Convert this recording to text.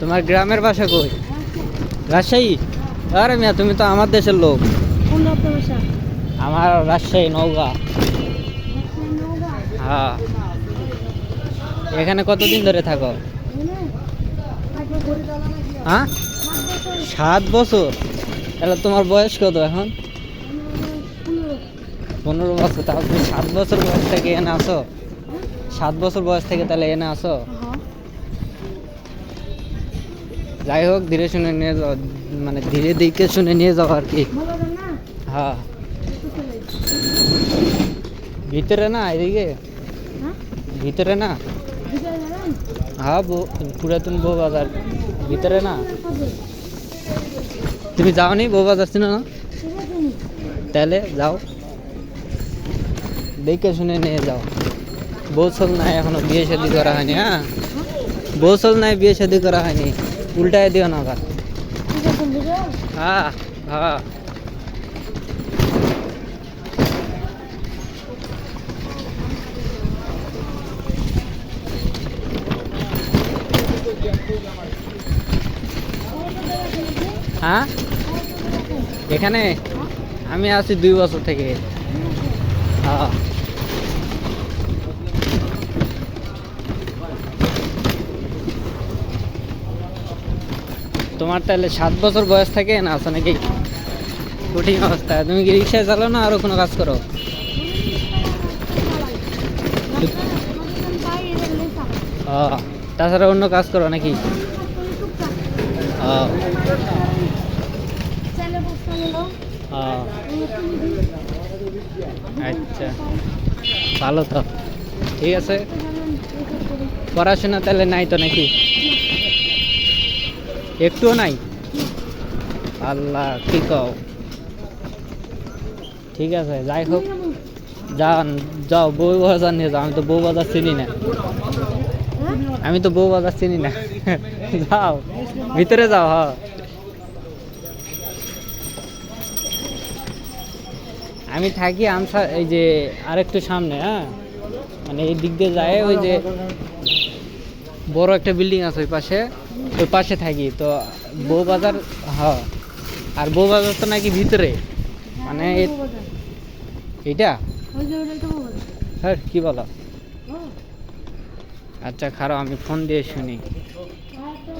তোমার গ্রামের বাসা কই? রাজশাহী? আরে মিয়া তুমি তো আমার দেশের লোক। আমার রাজশাহী নৌকা হ্যাঁ। এখানে কতদিন ধরে থাকো? হ্যাঁ? সাত বছর। তাহলে তোমার বয়স কত এখন? পনেরো বছর। তাহলে তুমি সাত বছর বয়স থেকে এনে আসো। সাত বছর বয়স থেকে তাহলে এনে আসো। যাই হোক ধীরে শুনে নিয়ে যাও মানে ধীরে দিকে শুনে নিয়ে যাও আর কি। হ্যাঁ। ভিতরে না এদিকে? ভিতরে না? হ্যাঁ বউ পুরাতন বউ বাজার। ভিতরে না? তুমি যাওনি বউ বাজার চিনো না তাহলে যাও। দেখে শুনে নিয়ে যাও। বৌসল নাই এখনও বিয়ে শাদি করা হয়নি হ্যাঁ? বৌসল নাই বিয়ে শাদি করা হয়নি। উল্টায় দিও না আবার হ্যাঁ হ্যাঁ হ্যাঁ? এখানে? আমি আছি দুই বছর থেকে। হ্যাঁ। তোমার তাহলে সাত বছর বয়স থাকে না আছো নাকি? কঠিন অবস্থা। তুমি কি রিক্সায় চালাও না আরও কোনো কাজ করো? তাছাড়া অন্য কাজ করো নাকি? আচ্ছা। ভালো তো। ঠিক আছে। পড়াশোনা তাহলে নাই তো নাকি? একটুও নাই? আল্লাহ, কি কও? ঠিক আছে, যাই হোক। যান, যাও, বউ বাজার নিয়ে যাও, আমি তো বউ বাজার চিনি না। আমি তো বউ বাজার চিনি না। যাও, ভিতরে যাও, হ। আমি থাকি আমসা, এই যে আরেকটু সামনে হ্যাঁ? মানে এই দিক দিয়ে যায়, ওই যে বড় একটা বিল্ডিং আছে ওই পাশে। ওই পাশে থাকি, তো বউ বাজার হ্যাঁ আর বউ বাজার তো নাকি ভিতরে। মানে এটা এইটা? হ্যাঁ কি বলো? আচ্ছা খারাপ আমি ফোন দিয়ে শুনি।